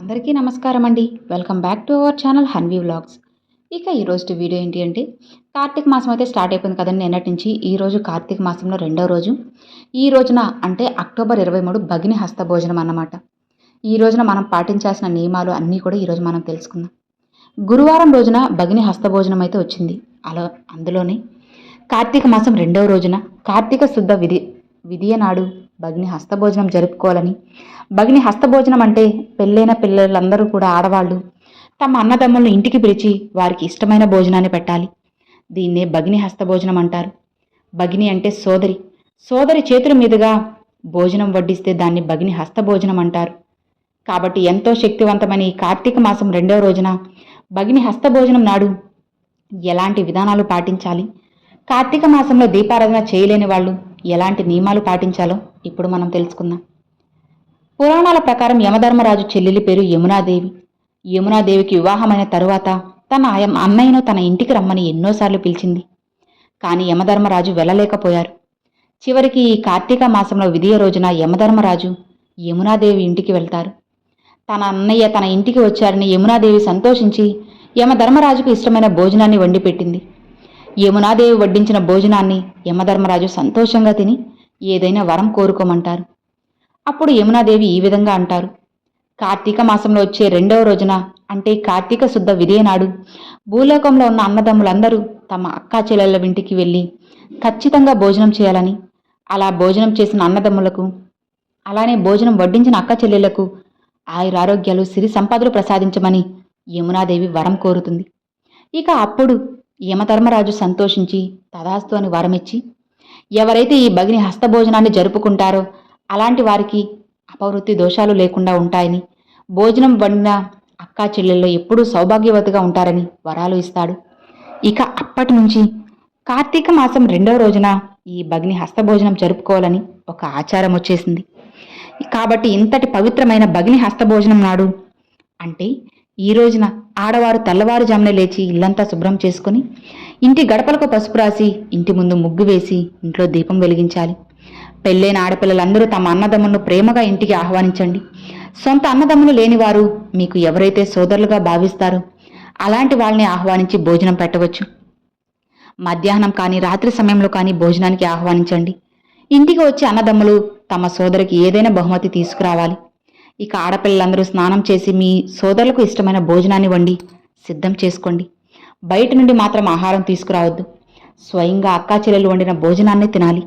అందరికీ నమస్కారం అండి. Welcome back to our channel Hanvi vlogs. ఇక ఈరోజు వీడియో ఏంటి అంటే కార్తీక మాసం అయితే స్టార్ట్ అయిపోయింది కదండి నిన్నటి నుంచి. ఈ రోజు కార్తీక మాసంలో రెండో రోజు. ఈ రోజున అంటే అక్టోబర్ ఇరవై మూడు భగిని హస్త భోజనం అన్నమాట. ఈ రోజున మనం పాటించాల్సిన నియమాలు అన్నీ కూడా ఈరోజు మనం తెలుసుకుందాం. గురువారం రోజున భగిని హస్త భోజనం అయితే వచ్చింది. అలా అందులోనే కార్తీక మాసం రెండవ రోజున కార్తీక శుద్ధ విధి విధియ భగ్ని హస్తభోజనం జరుపుకోవాలని. భగిని హస్తభోజనం అంటే పెళ్ళైన పిల్లలందరూ కూడా ఆడవాళ్ళు తమ అన్నదమ్ములను ఇంటికి పిలిచి వారికి ఇష్టమైన భోజనాన్ని పెట్టాలి. దీన్నే భగిని హస్తభోజనం అంటారు. భగిని అంటే సోదరి. సోదరి చేతుల మీదుగా భోజనం వడ్డిస్తే దాన్ని భగిని హస్తభోజనం అంటారు. కాబట్టి ఎంతో శక్తివంతమైన ఈ కార్తీక మాసం రెండవ రోజున భగిని హస్తభోజనం నాడు ఎలాంటి విధానాలు పాటించాలి? కార్తీక మాసంలో దీపారాధన చేయలేని వాళ్ళు ఎలాంటి నియమాలు పాటించాలో ఇప్పుడు మనం తెలుసుకుందాం. పురాణాల ప్రకారం యమధర్మరాజు చెల్లెలి పేరు యమునాదేవి. యమునాదేవికి వివాహమైన తరువాత తన అన్నయ్యను తన ఇంటికి రమ్మని ఎన్నోసార్లు పిలిచింది. కానీ యమధర్మరాజు వెళ్ళలేకపోయారు. చివరికి ఈ కార్తీక మాసంలో విధియ రోజున యమధర్మరాజు యమునాదేవి ఇంటికి వెళ్తారు. తన అన్నయ్య తన ఇంటికి వచ్చారని యమునాదేవి సంతోషించి యమధర్మరాజుకు ఇష్టమైన భోజనాన్ని వండి పెట్టింది యమునాదేవి వడ్డించిన భోజనాన్ని యమధర్మరాజు సంతోషంగా తిని ఏదైనా వరం కోరుకోమంటారు. అప్పుడు యమునాదేవి ఈ విధంగా అంటారు. కార్తీక మాసంలో వచ్చే రెండవ రోజున అంటే కార్తీక శుద్ధ విదేనాడు భూలోకంలో ఉన్న అన్నదమ్ములందరూ తమ అక్కా చెల్లెళ్ళ ఇంటికి వెళ్ళి ఖచ్చితంగా భోజనం చేయాలని అలా భోజనం చేసిన అన్నదమ్ములకు అలానే భోజనం వడ్డించిన అక్క చెల్లెళ్ళకు ఆయురారోగ్యాలు సిరి సంపదలు ప్రసాదించమని యమునాదేవి వరం కోరుతుంది. ఇక అప్పుడు యమధర్మరాజు సంతోషించి తదాస్తు అని వరమిచ్చి ఎవరైతే ఈ భగిని హస్తభోజనాన్ని జరుపుకుంటారో అలాంటి వారికి అపవృత్తి దోషాలు లేకుండా ఉంటాయని భోజనం వండిన అక్కా చెల్లెల్లో ఎప్పుడూ సౌభాగ్యవతిగా ఉంటారని వరాలు ఇస్తాడు. ఇక అప్పటి నుంచి కార్తీక మాసం రెండవ రోజున ఈ భగిని హస్తభోజనం జరుపుకోవాలని ఒక ఆచారం వచ్చేసింది. కాబట్టి ఇంతటి పవిత్రమైన భగిని హస్తభోజనం నాడు అంటే ఈ రోజున ఆడవారు తెల్లవారుజామునే లేచి ఇల్లంతా శుభ్రం చేసుకుని ఇంటి గడపలకు పసుపు రాసి ఇంటి ముందు ముగ్గు వేసి ఇంట్లో దీపం వెలిగించాలి. పెళ్ళైన ఆడపిల్లలందరూ తమ అన్నదమ్ములను ప్రేమగా ఇంటికి ఆహ్వానించండి. సొంత అన్నదమ్ములు లేనివారు మీకు ఎవరైతే సోదరులుగా భావిస్తారో అలాంటి వాళ్ళని ఆహ్వానించి భోజనం పెట్టవచ్చు. మధ్యాహ్నం కానీ రాత్రి సమయంలో కానీ భోజనానికి ఆహ్వానించండి. ఇంటికి వచ్చే అన్నదమ్ములు తమ సోదరికి ఏదైనా బహుమతి తీసుకురావాలి. ఇక ఆడపిల్లలందరూ స్నానం చేసి మీ సోదరులకు ఇష్టమైన భోజనాన్ని వండి సిద్ధం చేసుకోండి. బయట నుండి మాత్రం ఆహారం తీసుకురావద్దు. స్వయంగా అక్కా చెల్లెలు వండిన భోజనాన్ని తినాలి.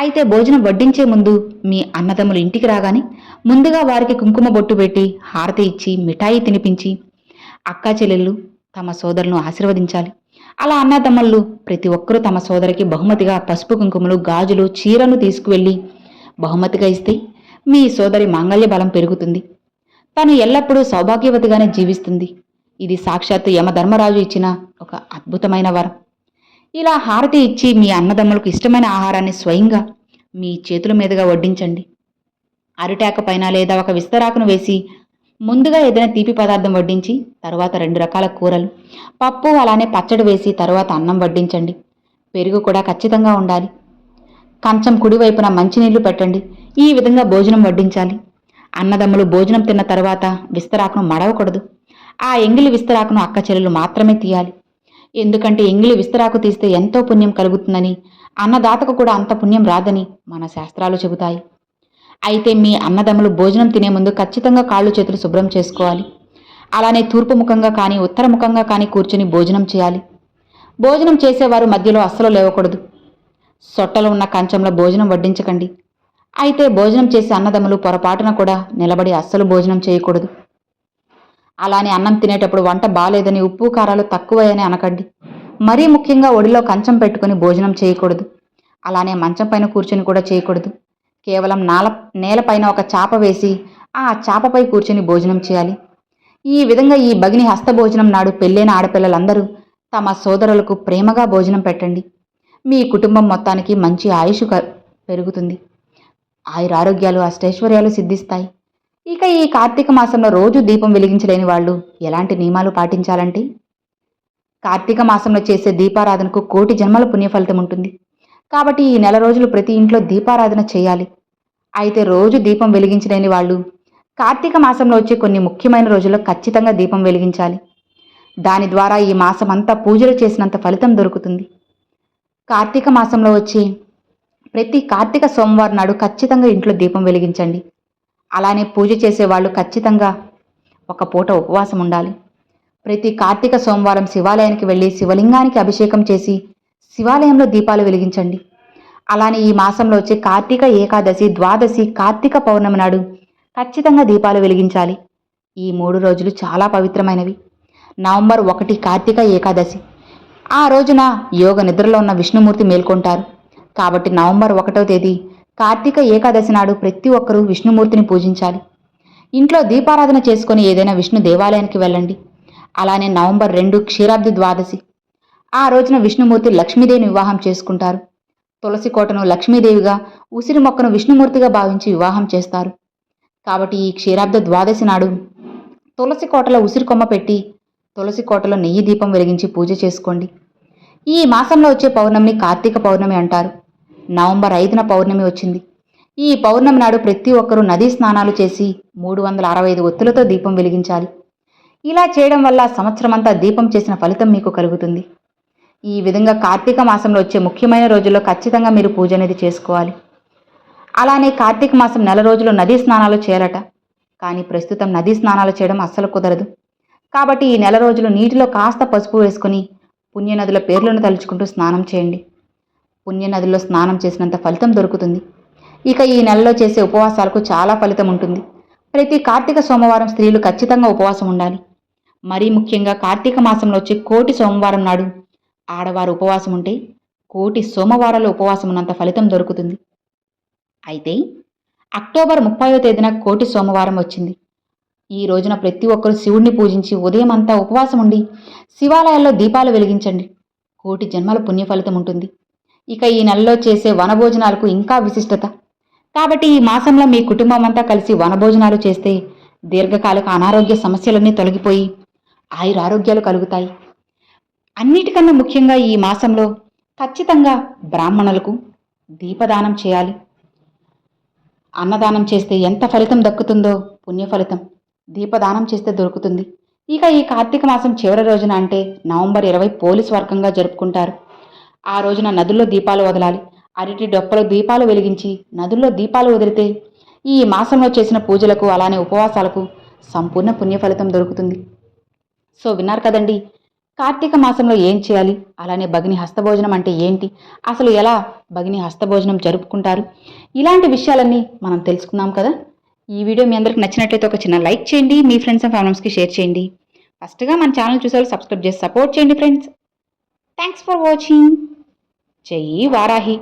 అయితే భోజనం వడ్డించే ముందు మీ అన్నదమ్ములు ఇంటికి రాగానే ముందుగా వారికి కుంకుమ బొట్టు పెట్టి హారతి ఇచ్చి మిఠాయి తినిపించి అక్కా చెల్లెళ్ళు తమ సోదరులను ఆశీర్వదించాలి. అలా అన్నదమ్ముళ్ళు ప్రతి ఒక్కరూ తమ సోదరికి బహుమతిగా పసుపు కుంకుమలు గాజులు చీరను తీసుకువెళ్ళి బహుమతిగా ఇస్తే మీ సోదరి మాంగళ్య బలం పెరుగుతుంది. తను ఎల్లప్పుడూ సౌభాగ్యవతిగానే జీవిస్తుంది. ఇది సాక్షాత్తు యమధర్మరాజు ఇచ్చిన ఒక అద్భుతమైన వరం. ఇలా హారతి ఇచ్చి మీ అన్నదమ్ములకు ఇష్టమైన ఆహారాన్ని స్వయంగా మీ చేతుల మీదుగా వడ్డించండి. అరిటాక పైన లేదా ఒక విస్తరాకును వేసి ముందుగా ఏదైనా తీపి పదార్థం వడ్డించి తర్వాత రెండు రకాల కూరలు పప్పు అలానే పచ్చడి వేసి తర్వాత అన్నం వడ్డించండి. పెరుగు కూడా ఖచ్చితంగా ఉండాలి. కంచం కుడివైపున మంచినీళ్ళు పెట్టండి. ఈ విధంగా భోజనం వడ్డించాలి. అన్నదమ్ములు భోజనం తిన్న తర్వాత విస్తరాకును మడవకూడదు. ఆ ఎంగిలి విస్తరాకును అక్క చెల్లెలు మాత్రమే తీయాలి. ఎందుకంటే ఎంగిలి విస్తరాకు తీస్తే ఎంతో పుణ్యం కలుగుతుందని అన్నదాతకు కూడా అంత పుణ్యం రాదని మన శాస్త్రాలు చెబుతాయి. అయితే మీ అన్నదమ్ములు భోజనం తినే ముందు ఖచ్చితంగా కాళ్ళు చేతులు శుభ్రం చేసుకోవాలి. అలానే తూర్పు ముఖంగా కానీ ఉత్తర ముఖంగా కానీ కూర్చుని భోజనం చేయాలి. భోజనం చేసేవారు మధ్యలో అస్సలు లేవకూడదు. సొట్టలో ఉన్న కంచంలో భోజనం వడ్డించకండి. అయితే భోజనం చేసే అన్నదమ్ములు పొరపాటున కూడా నిలబడి అస్సలు భోజనం చేయకూడదు. అలానే అన్నం తినేటప్పుడు వంట బాలేదని ఉప్పు కారాలు తక్కువయని అనకండి. మరీ ముఖ్యంగా ఒడిలో కంచం పెట్టుకుని భోజనం చేయకూడదు. అలానే మంచం పైన కూర్చొని కూడా చేయకూడదు. కేవలం నాల నేలపైన ఒక చాప వేసి ఆ చాపపై కూర్చొని భోజనం చేయాలి. ఈ విధంగా ఈ భగిని హస్తభోజనం నాడు పెళ్ళైన ఆడపిల్లలందరూ తమ సోదరులకు ప్రేమగా భోజనం పెట్టండి. మీ కుటుంబం మొత్తానికి మంచి ఆయుష్ క- ఆయుర ఆరోగ్యాలు అష్టైశ్వర్యాలు సిద్ధిస్తాయి. ఇక ఈ కార్తీక మాసంలో రోజు దీపం వెలిగించలేని వాళ్ళు ఎలాంటి నియమాలు పాటించాలంటే? కార్తీక మాసంలో చేసే దీపారాధనకు కోటి జన్మల పుణ్యఫలితం ఉంటుంది. కాబట్టి ఈ నెల రోజులు ప్రతి ఇంట్లో దీపారాధన చేయాలి. అయితే రోజు దీపం వెలిగించలేని వాళ్ళు కార్తీక మాసంలో వచ్చే కొన్ని ముఖ్యమైన రోజుల్లో ఖచ్చితంగా దీపం వెలిగించాలి. దాని ద్వారా ఈ మాసం అంతా పూజలు చేసినంత ఫలితం దొరుకుతుంది. కార్తీక మాసంలో వచ్చే ప్రతి కార్తీక సోమవారం నాడు ఖచ్చితంగా ఇంట్లో దీపం వెలిగించండి. అలానే పూజ చేసేవాళ్ళు ఖచ్చితంగా ఒక పూట ఉపవాసం ఉండాలి. ప్రతి కార్తీక సోమవారం శివాలయానికి వెళ్ళి శివలింగానికి అభిషేకం చేసి శివాలయంలో దీపాలు వెలిగించండి. అలానే ఈ మాసంలో వచ్చే కార్తీక ఏకాదశి ద్వాదశి కార్తీక పౌర్ణమి నాడు ఖచ్చితంగా దీపాలు వెలిగించాలి. ఈ మూడు రోజులు చాలా పవిత్రమైనవి. నవంబర్ ఒకటి కార్తీక ఏకాదశి. ఆ రోజున యోగ నిద్రలో ఉన్న విష్ణుమూర్తి మేల్కొంటారు. కాబట్టి నవంబర్ ఒకటో తేదీ కార్తీక ఏకాదశి నాడు ప్రతి ఒక్కరూ విష్ణుమూర్తిని పూజించాలి. ఇంట్లో దీపారాధన చేసుకుని ఏదైనా విష్ణు దేవాలయానికి వెళ్ళండి. అలానే నవంబర్ రెండు క్షీరాబ్ది ద్వాదశి. ఆ రోజున విష్ణుమూర్తి లక్ష్మీదేవిని వివాహం చేసుకుంటారు. తులసి కోటను లక్ష్మీదేవిగా ఉసిరి మొక్కను విష్ణుమూర్తిగా భావించి వివాహం చేస్తారు. కాబట్టి ఈ క్షీరాబ్ద ద్వాదశి నాడు తులసి కోటలో ఉసిరి కొమ్మ పెట్టి తులసి కోటలో నెయ్యి దీపం వెలిగించి పూజ చేసుకోండి. ఈ మాసంలో వచ్చే పౌర్ణమిని కార్తీక పౌర్ణమి అంటారు. నవంబర్ ఐదున పౌర్ణమి వచ్చింది. ఈ పౌర్ణమి నాడు ప్రతి ఒక్కరూ నదీ స్నానాలు చేసి మూడు వందల అరవై ఐదు ఒత్తులతో దీపం వెలిగించాలి. ఇలా చేయడం వల్ల సంవత్సరమంతా దీపం చేసిన ఫలితం మీకు కలుగుతుంది. ఈ విధంగా కార్తీక మాసంలో వచ్చే ముఖ్యమైన రోజుల్లో ఖచ్చితంగా మీరు పూజ అనేది చేసుకోవాలి. అలానే కార్తీక మాసం నెల రోజులు నదీ స్నానాలు చేయాలట. కానీ ప్రస్తుతం నదీ స్నానాలు చేయడం అస్సలు కుదరదు. కాబట్టి ఈ నెల రోజులు నీటిలో కాస్త పసుపు వేసుకుని పుణ్యనదుల పేర్లను తలుచుకుంటూ స్నానం చేయండి. పుణ్యనదిలో స్నానం చేసినంత ఫలితం దొరుకుతుంది. ఇక ఈ నెలలో చేసే ఉపవాసాలకు చాలా ఫలితం ఉంటుంది. ప్రతి కార్తీక సోమవారం స్త్రీలు ఖచ్చితంగా ఉపవాసం ఉండాలి. మరీ ముఖ్యంగా కార్తీక మాసంలో వచ్చే కోటి సోమవారం నాడు ఆడవారు ఉపవాసం ఉంటే కోటి సోమవారాల ఉపవాసం ఉన్నంత ఫలితం దొరుకుతుంది. అయితే అక్టోబర్ ముప్పైవ తేదీన కోటి సోమవారం వచ్చింది. ఈ రోజున ప్రతి ఒక్కరూ శివుణ్ణి పూజించి ఉదయం అంతా ఉపవాసం ఉండి శివాలయాల్లో దీపాలు వెలిగించండి. కోటి జన్మల పుణ్య ఫలితం ఉంటుంది. ఇక ఈ నెలలో చేసే వనభోజనాలకు ఇంకా విశిష్టత. కాబట్టి ఈ మాసంలో మీ కుటుంబం అంతా కలిసి వనభోజనాలు చేస్తే దీర్ఘకాలిక అనారోగ్య సమస్యలన్నీ తొలగిపోయి ఆయురారోగ్యాలు కలుగుతాయి. అన్నిటికన్నా ముఖ్యంగా ఈ మాసంలో ఖచ్చితంగా బ్రాహ్మణులకు దీపదానం చేయాలి. అన్నదానం చేస్తే ఎంత ఫలితం దక్కుతుందో పుణ్య ఫలితం దీపదానం చేస్తే దొరుకుతుంది. ఇక ఈ కార్తీక మాసం చివరి రోజున అంటే నవంబర్ ఇరవై పోలీస్ వర్గంగా జరుపుకుంటారు. ఆ రోజున నదుల్లో దీపాలు వదలాలి. అరటి డొప్పలు దీపాలు వెలిగించి నదుల్లో దీపాలు వదిలితే ఈ మాసంలో చేసిన పూజలకు అలానే ఉపవాసాలకు సంపూర్ణ పుణ్య ఫలితం దొరుకుతుంది. సో విన్నారు కదండి. కార్తీక మాసంలో ఏం చేయాలి? అలానే భగిని హస్తభోజనం అంటే ఏంటి? అసలు ఎలా భగిని హస్తభోజనం జరుపుకుంటారు? ఇలాంటి విషయాలన్నీ మనం తెలుసుకున్నాం కదా. ఈ వీడియో మీ అందరికి నచ్చినట్లయితే ఒక చిన్న లైక్ చేయండి మీ ఫ్రెండ్స్ అండ్ ఫ్యామిలీస్కి షేర్ చేయండి. ఫస్ట్గా మన ఛానల్ చూసేవాళ్ళు సబ్స్క్రైబ్ చేసి సపోర్ట్ చేయండి ఫ్రెండ్స్. Thanks for watching. జై వారాహి